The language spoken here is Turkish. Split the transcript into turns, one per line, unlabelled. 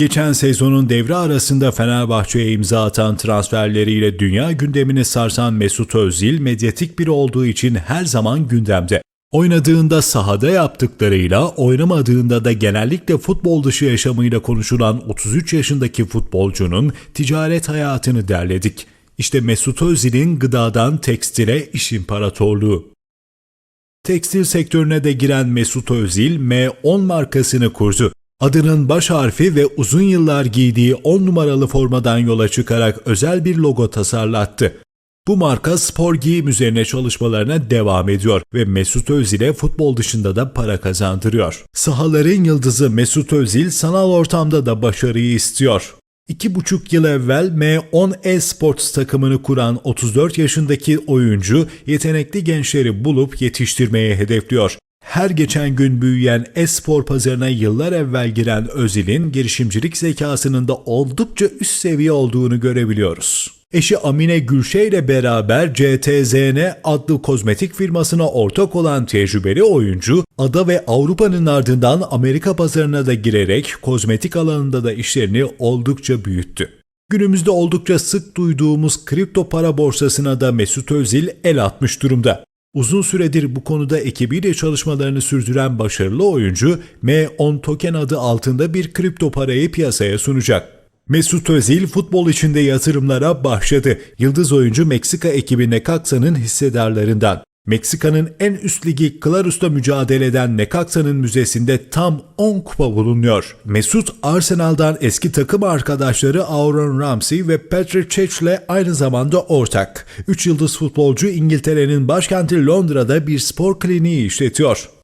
Geçen sezonun devre arasında Fenerbahçe'ye imza atan transferleriyle dünya gündemini sarsan Mesut Özil medyatik biri olduğu için her zaman gündemde. Oynadığında sahada yaptıklarıyla, oynamadığında da genellikle futbol dışı yaşamıyla konuşulan 33 yaşındaki futbolcunun ticaret hayatını derledik. İşte Mesut Özil'in gıdadan tekstile iş imparatorluğu. Tekstil sektörüne de giren Mesut Özil M10 markasını kurdu. Adının baş harfi ve uzun yıllar giydiği 10 numaralı formadan yola çıkarak özel bir logo tasarlattı. Bu marka spor giyim üzerine çalışmalarına devam ediyor ve Mesut Özil'e futbol dışında da para kazandırıyor. Sahaların yıldızı Mesut Özil sanal ortamda da başarıyı istiyor. İki buçuk yıl evvel M10 Esports takımını kuran 34 yaşındaki oyuncu yetenekli gençleri bulup yetiştirmeye hedefliyor. Her geçen gün büyüyen e-spor pazarına yıllar evvel giren Özil'in girişimcilik zekasının da oldukça üst seviye olduğunu görebiliyoruz. Eşi Amine Gülşe ile beraber CTZN adlı kozmetik firmasına ortak olan tecrübeli oyuncu, ada ve Avrupa'nın ardından Amerika pazarına da girerek kozmetik alanında da işlerini oldukça büyüttü. Günümüzde oldukça sık duyduğumuz kripto para borsasına da Mesut Özil el atmış durumda. Uzun süredir bu konuda ekibiyle çalışmalarını sürdüren başarılı oyuncu M10 token adı altında bir kripto parayı piyasaya sunacak. Mesut Özil futbol içinde yatırımlara başladı. Yıldız oyuncu Meksika ekibi Necaxa'nın hissedarlarından. Meksika'nın en üst ligi Clarus'ta mücadele eden Necaxa'nın müzesinde tam 10 kupa bulunuyor. Mesut Arsenal'dan eski takım arkadaşları Aaron Ramsey ve Patrick Cech ile aynı zamanda ortak. 3 yıldız futbolcu İngiltere'nin başkenti Londra'da bir spor kliniği işletiyor.